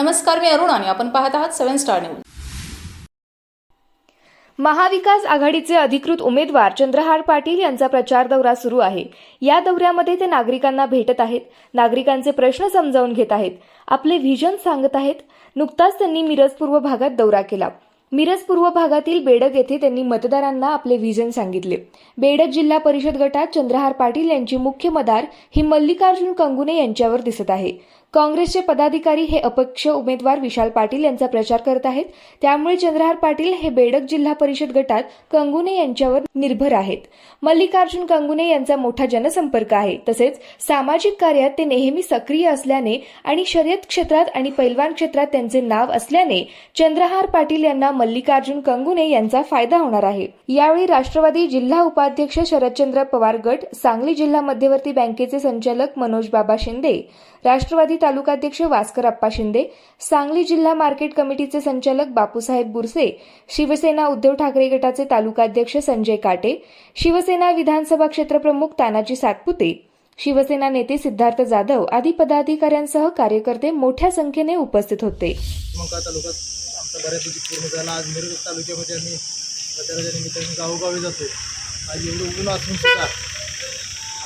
नमस्कार मी अरुण आणि आपण पाहत आहात सेव्हन स्टार न्यूज. महाविकास आघाडीचे अधिकृत उमेदवार चंद्रहार पाटील यांचा प्रचार दौरा सुरू आहे. या दौऱ्यामध्ये ते नागरिकांना भेटत आहेत. नागरिकांचे प्रश्न समजावून घेत आहेत. आपले व्हिजन सांगत आहेत. नुकताच त्यांनी मिरज पूर्व भागात दौरा केला. मिरज पूर्व भागातील बेडग येथे त्यांनी मतदारांना आपले व्हिजन सांगितले. बेडग जिल्हा परिषद गटात चंद्रहार पाटील यांची मुख्य मदार ही मल्लिकार्जुन कंगुने यांच्यावर दिसत आहे. काँग्रेसचे पदाधिकारी हे अपक्ष उमेदवार विशाल पाटील यांचा प्रचार करत आहेत. त्यामुळे चंद्रहार पाटील हे बेडक जिल्हा परिषद गटात कंगुने यांच्यावर निर्भर आहेत. मल्लिकार्जुन कंगुने यांचा मोठा जनसंपर्क आहे. तसेच सामाजिक कार्यात ते नेहमी सक्रिय असल्याने आणि शर्यत क्षेत्रात आणि पैलवान क्षेत्रात त्यांचे नाव असल्याने चंद्रहार पाटील यांना मल्लिकार्जुन कंगुने यांचा फायदा होणार आहे. यावेळी राष्ट्रवादी जिल्हा उपाध्यक्ष शरदचंद्र पवार गट सांगली जिल्हा मध्यवर्ती बँकेचे संचालक मनोज बाबा शिंदे राष्ट्रवादी तालुकाध्यक्ष वास्कर अप्पा शिंदे सांगली जिल्हा मार्केट कमिटीचे संचालक बापूसाहेब बुरसे शिवसेना उद्धव ठाकरे गटाचे तालुकाध्यक्ष संजय काटे शिवसेना विधानसभा क्षेत्रप्रमुख तानाजी सातपुते शिवसेना नेते सिद्धार्थ जाधव आदी पदाधिकाऱ्यांसह कार्यकर्ते मोठ्या संख्येने उपस्थित होते. आज गावोगावी जातो. आज एवढं ऊन असून सुद्धा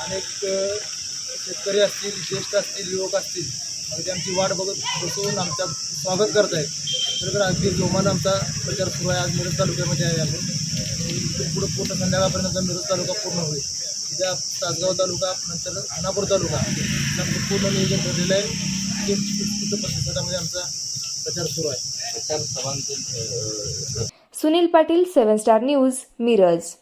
अनेक शेतकरी असतील ज्येष्ठ असतील युवक असतील अगदी आमची वाट बघत बसून आमचं स्वागत करत आहेत तर तर अगदी जोमानं आमचा प्रचार सुरू आहे. आज मिरज तालुक्यामध्ये आहे आपण. पुढं पूर्ण संध्याकाळपर्यंत मिरज तालुका पूर्ण होईल. उद्या तासगाव तालुका नंतर खानापूर तालुका. आमचं पूर्ण नियोजन ठरलेलं आहे. प्रतिसादामध्ये आमचा प्रचार सुरू आहे. Sunil Patil seven star news Miraj.